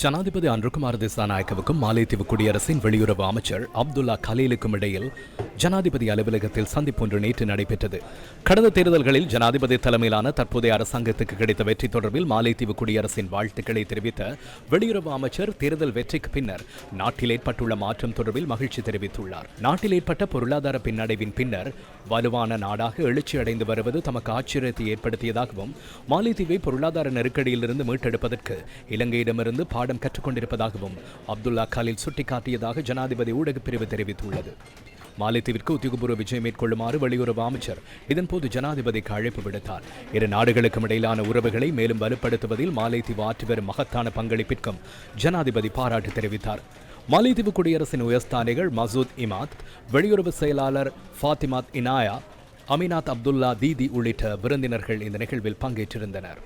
ஜனாதிபதி அன்ருகுமார் திசாநாயக்கவுக்கும் மாலைத்தீவு குடியரசின் வெளியுறவு அமைச்சர் அப்துல்லா கலீலுக்கும் இடையில் ஜனாதிபதி அலுவலகத்தில் சந்திப்பு ஒன்று நேற்று நடைபெற்றது. கடந்த தேர்தல்களில் ஜனாதிபதி தலைமையிலான தற்போதைய அரசாங்கத்துக்கு கிடைத்த வெற்றி தொடர்பில் மாலைத்தீவு குடியரசின் வாழ்த்துக்களை தெரிவித்த வெளியுறவு அமைச்சர் தேர்தல் வெற்றிக்கு பின்னர் நாட்டில் ஏற்பட்டுள்ள மாற்றம் தொடர்பில் மகிழ்ச்சி தெரிவித்துள்ளார். நாட்டில் ஏற்பட்ட பொருளாதார பின்னடைவின் பின்னர் வலுவான நாடாக எழுச்சி அடைந்து வருவது தமக்கு ஆச்சரியத்தை ஏற்படுத்தியதாகவும் மாலைத்தீவை பொருளாதார நெருக்கடியிலிருந்து மீட்டெடுப்பதற்கு இலங்கையிடமிருந்து பாடம் கற்றுக்கொண்டிருப்பதாகவும் அப்துல்லா காலில் சுட்டிக்காட்டியதாக ஜனாதிபதி ஊடகப் பிரிவு தெரிவித்துள்ளது. மாலைத்தீவிற்கு உத்தியோகபூர்வ விஜயம் மேற்கொள்ளுமாறு வெளியுறவு அமைச்சர் இதன்போது ஜனாதிபதிக்கு அழைப்பு விடுத்தார். இரு நாடுகளுக்கும் இடையிலான உறவுகளை மேலும் வலுப்படுத்துவதில் மாலைத்தீவு ஆற்றி வரும் மகத்தான பங்களிப்பிற்கும் ஜனாதிபதி பாராட்டு தெரிவித்தார். மாலைத்தீவு குடியரசின் உயர்ஸ்தானிகள் மசூத் இமாத் வெளியுறவு செயலாளர் ஃபாத்திமாத் இனாயா அமினாத் அப்துல்லா தீதி உள்ளிட்ட விருந்தினர்கள் இந்த நிகழ்வில் பங்கேற்றிருந்தனர்.